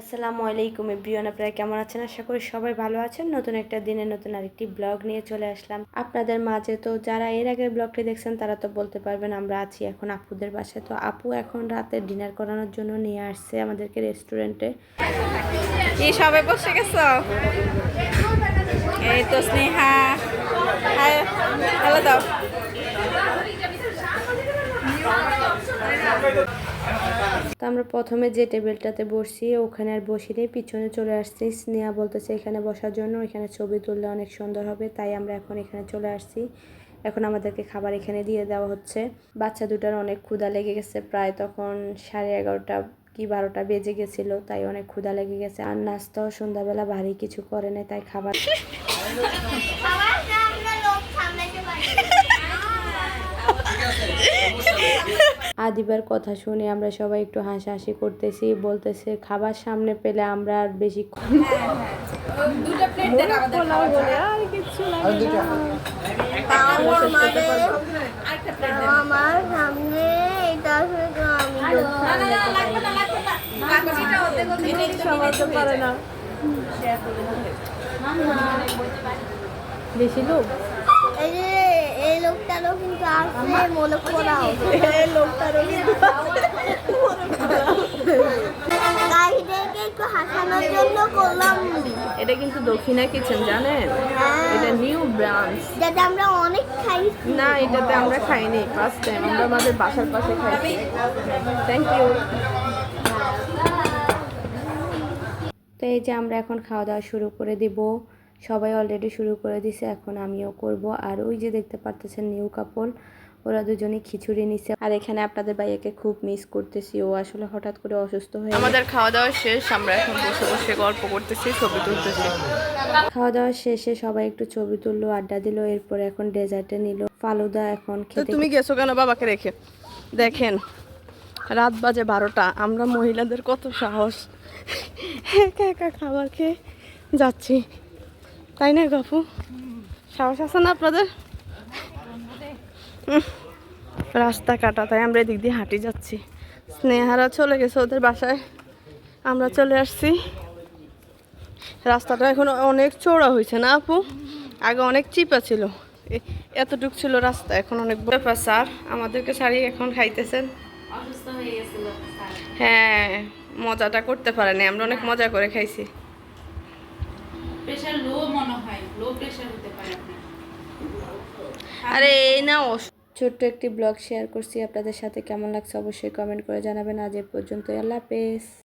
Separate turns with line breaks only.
আসসালামু আলাইকুম এভরিওয়ান, আপনারা কেমন আছেন? আশা করি সবাই ভালো আছেন। নতুন একটা দিনে নতুন আরেকটি ব্লগ নিয়ে চলে আসলাম। আপনাদের মাঝে তো যারা এর আগের ব্লগটি দেখছেন, তারা তো বলতে পারবেন আমরা আছি এখন আপুদের বাসায়। তো আপু এখন রাতে ডিনার করানোর জন্য নিয়ে আসছে আমাদেরকে রেস্টুরেন্টে
কি সবে বসে গেছো? এই তো স্নেহা। হ্যালো দাও।
তো আমরা প্রথমে যে টেবিলটাতে বসছি, ওখানে আর বসি নেই, পিছনে চলে আসছি। স্নেহা বলতেছে, এখানে বসার জন্য, এখানে ছবি তুললে অনেক সুন্দর হবে। তাই আমরা এখন এখানে চলে আসছি। এখন আমাদেরকে খাবার এখানে দিয়ে দেওয়া হচ্ছে। বাচ্চা দুটার অনেক ক্ষুধা লেগে গেছে। প্রায় তখন সাড়ে এগারোটা কি বারোটা বেজে গেছিল, তাই অনেক ক্ষুধা লেগে গেছে। আর নাস্তাও সন্ধ্যাবেলা ভারী কিছু করে নাই, তাই খাবার আদিবার কথা শুনে আমরা সবাই একটু হাসাহাসি করতেছি বলতেছে খাবার সামনে পেলে আমরা আর বেশি
দুটো প্লেট দেন আমাদের খাওয়ার জন্য। আরেকটা প্লেট দেন।
আমার সামনে এটা শুধু
না, না, না, লাগবে না, লাগবে না। বাকিটা অর্ধেক অর্ধেক করে সবাইকে যায়।
বেশি লোক
এই যে এই লোকটারও কিন্তু আসলে করা হবে
এই লোকটারও কিন্তু
গাড়িদেরকে একটু হাসানোর জন্য করলাম।
এটা কিন্তু দক্ষিণা কিচেন জানেন?
হ্যাঁ,
এটা নিউ ব্রাঞ্চ
যাতে আমরা অনেক খাই।
না এটাতে আমরা খাইনি ফার্স্ট টাইম আমরা আমাদের বাসার পাশে খাইছি। থ্যাংক ইউ তো এই যে আমরা এখন খাওয়া দাওয়া শুরু করে দিব। সবাই অলরেডি শুরু করে দিছে এখন আমিও করব। আর ওই যে দেখতে পারতেছেন নিউ কাপল ওরা দুজনে খিচুড়ি নিছে। আর এখানে আপনাদের ভাইয়াকে খুব মিস করতেছি ও আসলে হঠাৎ করে অসুস্থ হয়ে
আমাদের খাওয়া দাওয়া শেষ আমরা এখন বসে বসে গল্প করতেছি ছবি তুলতেছি।
খাওয়া দাওয়া শেষে সবাই একটু ছবি তুললো আড্ডা দিল এরপরে এখন ডেজার্টে নিল। ফালুদা এখন খেতে
তুমি গেছো কেন বাবাকে রেখে? দেখেন রাত বাজে বারোটা আমরা মহিলাদের কত সাহস। একা একা খাবার খেয়ে যাচ্ছি। তাই না গপু সাহস আছে না আপনাদের? রাস্তা কাটা তাই আমরা এদিক দিয়ে হাঁটি যাচ্ছি। স্নেহারা চলে গেছে ওদের বাসায়। আমরা চলে আসছি। রাস্তাটা এখন অনেক চওড়া হয়েছে না আপু? আগে অনেক চিপা ছিল। এতটুক ছিল রাস্তা এখন অনেক ব্যাপার স্যার আমাদেরকে ছাড়িয়ে এখন খাইতেছেন? হ্যাঁ মজাটা করতে পারেনি আমরা অনেক মজা করে খাইছি।
লো মনে হয় লো হতে পারে
আরে, এই না
ছোট্ট একটি ব্লগ শেয়ার করছি, আপনাদের সাথে কেমন লাগছে অবশ্যই কমেন্ট করে জানাবেন। আজ এ পর্যন্ত আল্লাহ হাফেজ।